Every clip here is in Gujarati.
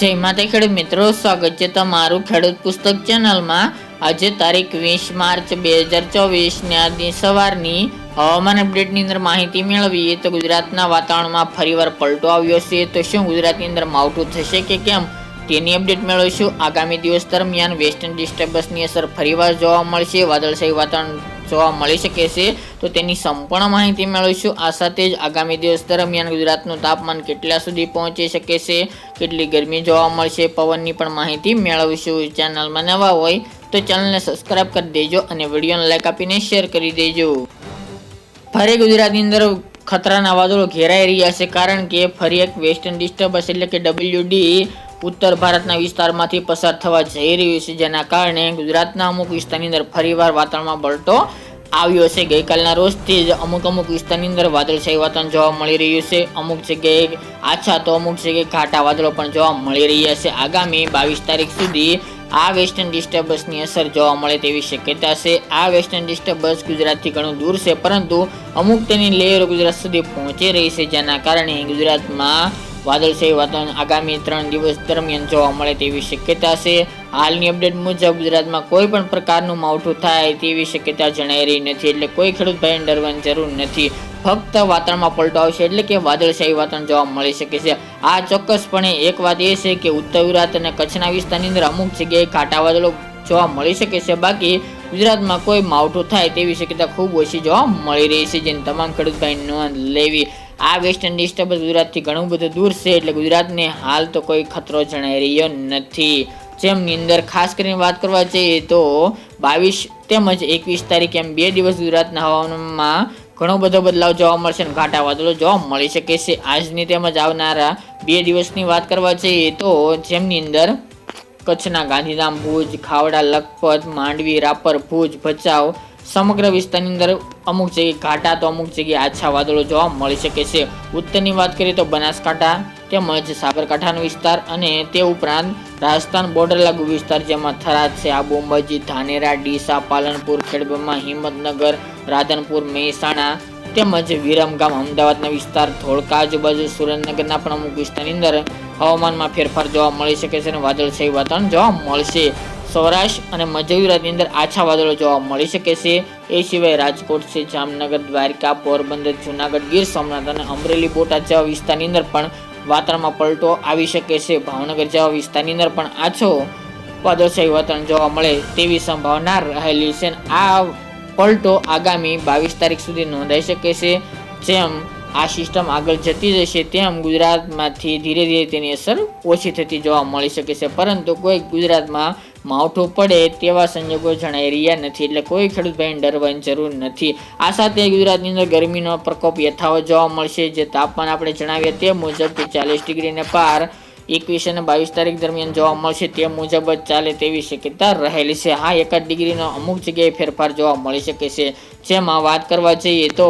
જય માતા ખેડૂત મિત્રો, સ્વાગત છે તમારું ખેડૂત પુસ્તક ચેનલમાં. આજે તારીખ વીસ માર્ચ બે હજાર ચોવીસની આજની સવારની હવામાન અપડેટની અંદર માહિતી મેળવીએ તો ગુજરાતના વાતાવરણમાં ફરીવાર પલટો આવ્યો છે. તો શું ગુજરાતની અંદર માવઠું થશે કે કેમ? તેની અપડેટ મેળવીશું. આગામી દિવસ દરમિયાન વેસ્ટર્ન ડિસ્ટર્બન્સની અસર ફરીવાર જોવા મળશે. વાદળશાહી વાતાવરણ જોવા મળી શકે છે. તો તેની સંપૂર્ણ માહિતી મેળવીશું. આ સાથે જ આગામી દિવસ દરમિયાન ગુજરાતનું તાપમાન કેટલા સુધી પહોંચી શકે છે, કેટલી ગરમી જોવા મળશે પવનની પણ માહિતી મેળવીશું. ચેનલમાં નવા હોય તો ચેનલને સબસ્ક્રાઇબ કરી દેજો અને વિડીયોને લાઈક આપીને શેર કરી દેજો. ફરી ગુજરાતની અંદર ખતરાના વાદળો ઘેરાઈ રહ્યા છે કારણ કે ફરી એક વેસ્ટર્ન ડિસ્ટર્બન્સ એટલે કે ડબલ્યુડી ઉત્તર ભારતના વિસ્તારમાંથી પસાર થવા જઈ રહ્યું છે, જેના કારણે ગુજરાતના અમુક વિસ્તારની અંદર ફરીવાર વાતાવરણમાં પલટો આવ્યો છે. ગઈકાલના રોજથી જ અમુક અમુક વિસ્તારની અંદર વાદળછાયું વાતાવરણ જોવા મળી રહ્યું છે. અમુક જગ્યાએ આછા તો અમુક જગ્યાએ ઘાટા વાદળો પણ જોવા મળી રહ્યા છે. આગામી બાવીસ તારીખ સુધી આ વેસ્ટર્ન ડિસ્ટર્બન્સની અસર જોવા મળે તેવી શક્યતા છે. આ વેસ્ટર્ન ડિસ્ટર્બન્સ ગુજરાતથી ઘણું દૂર છે, પરંતુ અમુક તેની લેયરો ગુજરાત સુધી પહોંચી રહી છે, જેના કારણે ગુજરાતમાં વાદળછાયું વાતાવરણ આગામી ત્રણ દિવસ દરમિયાન જોવા મળે તેવી શક્યતા છે. હાલની અપડેટ મુજબ ગુજરાતમાં કોઈ પણ પ્રકારનું માવઠું થાય તેવી શક્યતા જણાઈ રહી નથી, એટલે કોઈ ખેડૂત ભાઈને ડરવાની જરૂર નથી. ફક્ત વાતાવરણમાં પલટો આવશે એટલે કે વાદળશાહી વાતાવરણ જોવા મળી શકે છે. આ ચોક્કસપણે એક વાત એ છે કે ઉત્તર ગુજરાત અને કચ્છના વિસ્તારની અંદર અમુક જગ્યાએ કાંટા વાદળો જોવા મળી શકે છે. બાકી ગુજરાતમાં કોઈ માવઠું થાય તેવી શક્યતા ખૂબ ઓછી જોવા મળી રહી છે, જેની તમામ ખેડૂત ભાઈ નોંધ લેવી આ વેસ્ટર્ન તો ગુજરાતથી ઘણું બધું દૂર છે, એટલે ગુજરાતને હાલ તો કોઈ ખતરો જણાઈ રહ્યો નથી. જેમની અંદર ખાસ કરીને વાત કરવા જઈએ તો બાવીસ તેમજ એકવીસ તારીખ એમ બે દિવસ ગુજરાતના હવામાનમાં ઘણો બધો બદલાવ જોવા મળશે અને ઘાટા વાદળો જોવા મળી શકે છે. આજની તેમજ આવનારા બે દિવસની વાત કરવા જઈએ તો જેમની અંદર કચ્છના ગાંધીધામ, ભુજ, ખાવડા, લખપત, માંડવી, રાપર, ભુજ, ભચાઉ, સમગ્ર વિસ્તારની અંદર અમુક જગ્યાએ ઘાટા તો અમુક જગ્યાએ આછા વાદળો જોવા મળી શકે છે. ઉત્તરની વાત કરીએ તો બનાસકાંઠા તેમજ સાબરકાંઠાનો વિસ્તાર અને તે ઉપરાંત રાજસ્થાન બોર્ડર લાગુ વિસ્તાર જેમાં થરાદ છે આબુ અંબાજી ધાનેરા, ડીસા, પાલનપુર, ખેડબ્રહ્મા, હિંમતનગર, રાધનપુર, મહેસાણા તેમજ વિરમગામ અમદાવાદના વિસ્તાર, ધોળકા, આજુબાજુ સુરેન્દ્રનગરના પણ અમુક વિસ્તારની અંદર હવામાનમાં ફેરફાર જોવા મળી શકે છે અને વાદળછાયું વાતાવરણ જોવા મળશે. સૌરાષ્ટ્ર અને મધ્ય ગુજરાતની અંદર આછા વાદળો જોવા મળી શકે છે. એ સિવાય રાજકોટ છે જામનગર, દ્વારકા, પોરબંદર, જુનાગઢ, ગીર સોમનાથ અને અમરેલી, બોટાદ જેવા વિસ્તારની અંદર પણ વાતાવરણમાં પલટો આવી શકે છે. ભાવનગર જેવા વિસ્તારની અંદર પણ આછો વાદળછાયું વાતાવરણ જોવા મળે તેવી સંભાવના રહેલી છે આ પલટો આગામી બાવીસ તારીખ સુધી નોંધાઈ શકે છે. જેમ આ સિસ્ટમ આગળ જતી જશે તેમ ગુજરાતમાંથી ધીરે ધીરે તેની અસર ઓછી થતી જોવા મળી શકે છે. પરંતુ કોઈક ગુજરાતમાં માવઠું પડે તેવા સંજોગો જણાઈ રહ્યા નથી. એટલે કોઈ ખેડૂત ભાઈને ડરવાની જરૂર નથી. આ સાથે ગુજરાતની અંદર ગરમીનો પ્રકોપ યથાવત જોવા મળશે. જે તાપમાન આપણે જણાવીએ તે મુજબ ચાલીસ ડિગ્રીને પાર એકવીસ અને બાવીસ તારીખ દરમિયાન જોવા મળશે. તે મુજબ જ ચાલે તેવી શક્યતા રહેલી છે. હા, એકાદ ડિગ્રીનો અમુક જગ્યાએ ફેરફાર જોવા મળી શકે છે. જેમાં વાત કરવા જઈએ તો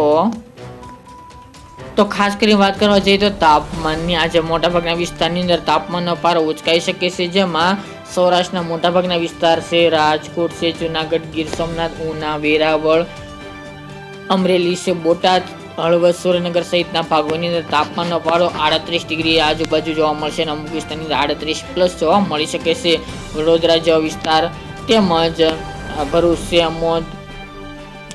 તો ખાસ કરીને વાત કરવા જઈએ તો તાપમાનની. આજે મોટાભાગના વિસ્તારની અંદર તાપમાનનો પારો ઉચકાઈ શકે છે. જેમાં સૌરાષ્ટ્રના મોટાભાગના વિસ્તાર છે રાજકોટ છે, જુનાગઢ, ગીર સોમનાથ, ઉના, વેરાવળ, અમરેલી છે, બોટાદ, હળવદ, સુરેન્દ્રનગર સહિતના ભાગોની અંદર તાપમાનનો પારો આડત્રીસ ડિગ્રી આજુબાજુ જોવા મળશે અને અમુક વિસ્તારની આડત્રીસ પ્લસ જોવા મળી શકે છે. વડોદરા જેવા વિસ્તાર તેમજ ભરૂચ છે અમોદ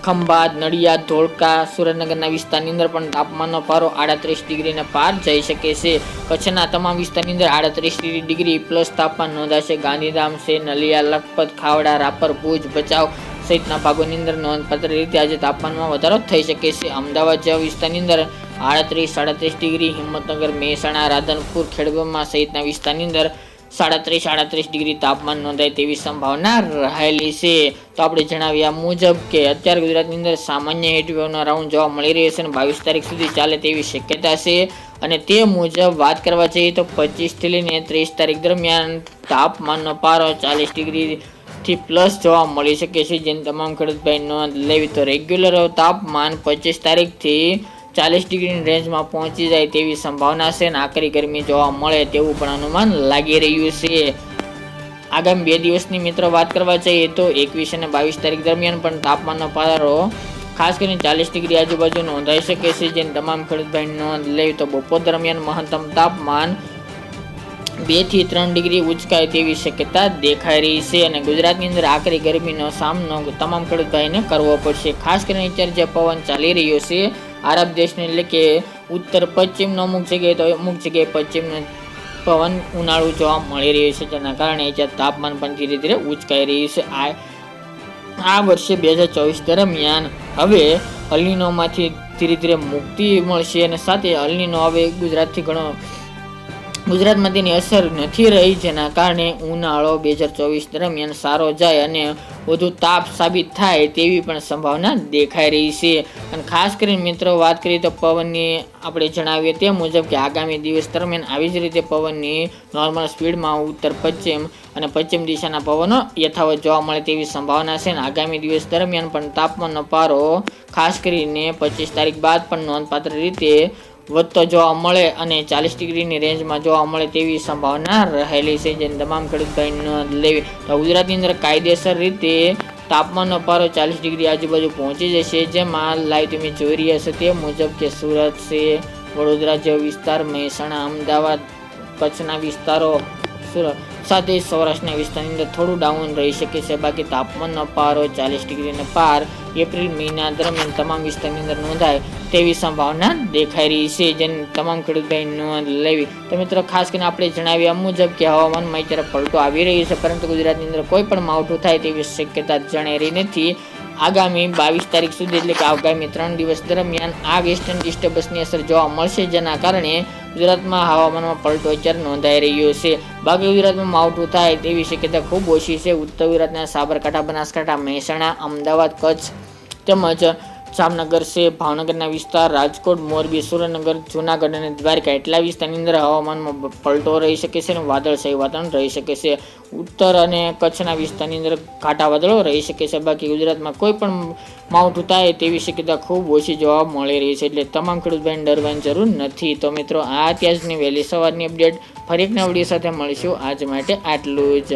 ખંભાત, નડિયાદ, ધોળકા, સુરેન્દ્રનગરના વિસ્તારની અંદર પણ તાપમાનનો પારો આડત્રીસ ડિગ્રીને પાર જઈ શકે છે. કચ્છના તમામ વિસ્તારની અંદર આડત્રીસ ડિગ્રી પ્લસ તાપમાન નોંધાશે. ગાંધીધામ છે નલિયા, લખપત, ખાવડા, રાપર, ભુજ, ભચાઉ સહિતના ભાગોની અંદર નોંધપાત્ર રીતે આજે તાપમાનમાં વધારો થઈ શકે છે. અમદાવાદ જેવા વિસ્તારની અંદર આડત્રીસ, સાડત્રીસ ડિગ્રી, હિંમતનગર, મહેસાણા, રાધનપુર ખેડબ્રહ્મા સહિતના વિસ્તારની અંદર સાડત્રીસ સાડત્રીસ ડિગ્રી તાપમાન નોંધાય તેવી સંભાવના રહેલી છે. તો આપણે જણાવ્યા મુજબ કે અત્યારે ગુજરાતની અંદર સામાન્ય હીટવેવનો રાઉન્ડ જોવા મળી રહ્યો છે અને બાવીસ તારીખ સુધી ચાલે તેવી શક્યતા છે. અને તે મુજબ વાત કરવા જઈએ તો પચીસથી લઈને ત્રીસ તારીખ દરમિયાન તાપમાનનો પારો ચાલીસ ડિગ્રી થી પ્લસ જોવા મળી શકે છે. જેની તમામ ખેડૂત ભાઈ નોંધ લેવી. તો રેગ્યુલર તાપમાન પચીસ તારીખથી ચાલીસ ડિગ્રીની રેન્જમાં પહોંચી જાય તેવી સંભાવના છે અને આકરી ગરમી જોવા મળે તેવું પણ અનુમાન લાગી રહ્યું છે. આગામી બે દિવસની મિત્રો વાત કરવા જઈએ તો એકવીસ અને બાવીસ તારીખ દરમિયાન પણ તાપમાનનો પારો ખાસ કરીને ચાલીસ ડિગ્રી આજુબાજુ નોંધાઈ શકે છે. જેને તમામ ખેડૂતભાઈ નોંધ લેવી તો બપોર દરમિયાન મહત્તમ તાપમાન બેથી ત્રણ ડિગ્રી ઉંચકાય તેવી શક્યતા દેખાઈ રહી છે અને ગુજરાતની અંદર આકરી ગરમીનો સામનો તમામ ખેડૂતભાઈને કરવો પડશે. ખાસ કરીને અત્યારે જે પવન ચાલી રહ્યો છે આરબ દેશને એટલે કે ઉત્તર પશ્ચિમનો અમુક જગ્યાએ તો અમુક જગ્યાએ પશ્ચિમનો પવન ઉનાળુ જોવા મળી રહ્યું છે, જેના કારણે જ્યાં તાપમાન પણ ધીરે ધીરે ઉંચકાઈ રહ્યું છે. આ આ વર્ષે બે હજાર ચોવીસ દરમિયાન હવે અલનીનોમાંથી ધીરે ધીરે મુક્તિ મળશે અને સાથે અલનીનો હવે ગુજરાતથી ઘણો ગુજરાતમાં તેની અસર નથી રહી, જેના કારણે ઉનાળો બે હજાર ચોવીસ દરમિયાન સારો જાય અને વધુ તાપ સાબિત થાય તેવી પણ સંભાવના દેખાઈ રહી છે. અને ખાસ કરીને મિત્રો વાત કરીએ તો પવનની, આપણે જણાવીએ તે મુજબ કે આગામી દિવસ દરમિયાન આવી જ રીતે પવનની નોર્મલ સ્પીડમાં ઉત્તર, પશ્ચિમ અને પશ્ચિમ દિશાના પવનો યથાવત જોવા મળે તેવી સંભાવના છે. અને આગામી દિવસ દરમિયાન પણ તાપમાનનો પારો ખાસ કરીને પચીસ તારીખ બાદ પણ નોંધપાત્ર રીતે વધતો જોવા મળે અને ચાલીસ ડિગ્રીની રેન્જમાં જોવા મળે તેવી સંભાવના રહેલી છે જેને તમામ ખેડૂત ભાઈ લેવી. તો ગુજરાતની અંદર કાયદેસર રીતે તાપમાનનો પારો ચાલીસ ડિગ્રી આજુબાજુ પહોંચી જશે. જેમાં લાઈવ તમે જોઈ રહ્યા છો તે મુજબ કે સુરત છે, વડોદરા જેવો વિસ્તાર, મહેસાણા, અમદાવાદ, કચ્છના વિસ્તારો, સુરત સાથે સૌરાષ્ટ્રના વિસ્તારની અંદર થોડું ડાઉન રહી શકે છે. બાકી તાપમાનનો પારો ચાલીસ ડિગ્રીને પાર એપ્રિલ મહિના દરમિયાન તમામ વિસ્તારની અંદર નોંધાય તેવી સંભાવના દેખાઈ રહી છે, જેને તમામ ખેડૂત ભાઈ નોંધ લેવી. તો મિત્રો, ખાસ કરીને આપણે જણાવ્યા મુજબ કે હવામાનમાં અત્યારે પલટો આવી રહ્યો છે, પરંતુ ગુજરાતની અંદર કોઈ પણ માવઠું થાય તેવી શક્યતા જણાઈ રહી નથી. આગામી બાવીસ તારીખ સુધી એટલે કે આગામી ત્રણ દિવસ દરમિયાન આ વેસ્ટર્ન ડિસ્ટર્બન્સની અસર જોવા મળશે, જેના કારણે ગુજરાતમાં હવામાનમાં પલટો અચર નોંધાઈ રહ્યો છે. બાકી ગુજરાતમાં માવઠું થાય તેવી શક્યતા ખૂબ ઓછી છે. ઉત્તર ગુજરાતના સાબરકાંઠા, બનાસકાંઠા, મહેસાણા, અમદાવાદ, કચ્છ તેમજ જામનગર છે, ભાવનગરના વિસ્તાર, રાજકોટ, મોરબી, સુરેન્દ્રનગર, જૂનાગઢ અને દ્વારકા એટલા વિસ્તારની અંદર હવામાનમાં પલટો રહી શકે છે અને વાદળશાહી વાતાવરણ રહી શકે છે. ઉત્તર અને કચ્છના વિસ્તારની અંદર ઘાટા વાદળો રહી શકે છે. બાકી ગુજરાતમાં કોઈ પણ માઉન્ટ ઉતાય તેવી શક્યતા ખૂબ ઓછી જોવા મળી રહી છે. એટલે તમામ ખેડૂત ભાઈને ડરવાની જરૂર નથી. તો મિત્રો, આ અત્યારની વહેલી સવારની અપડેટ. ફરી એક નવડી સાથે મળીશું. આજ માટે આટલું જ.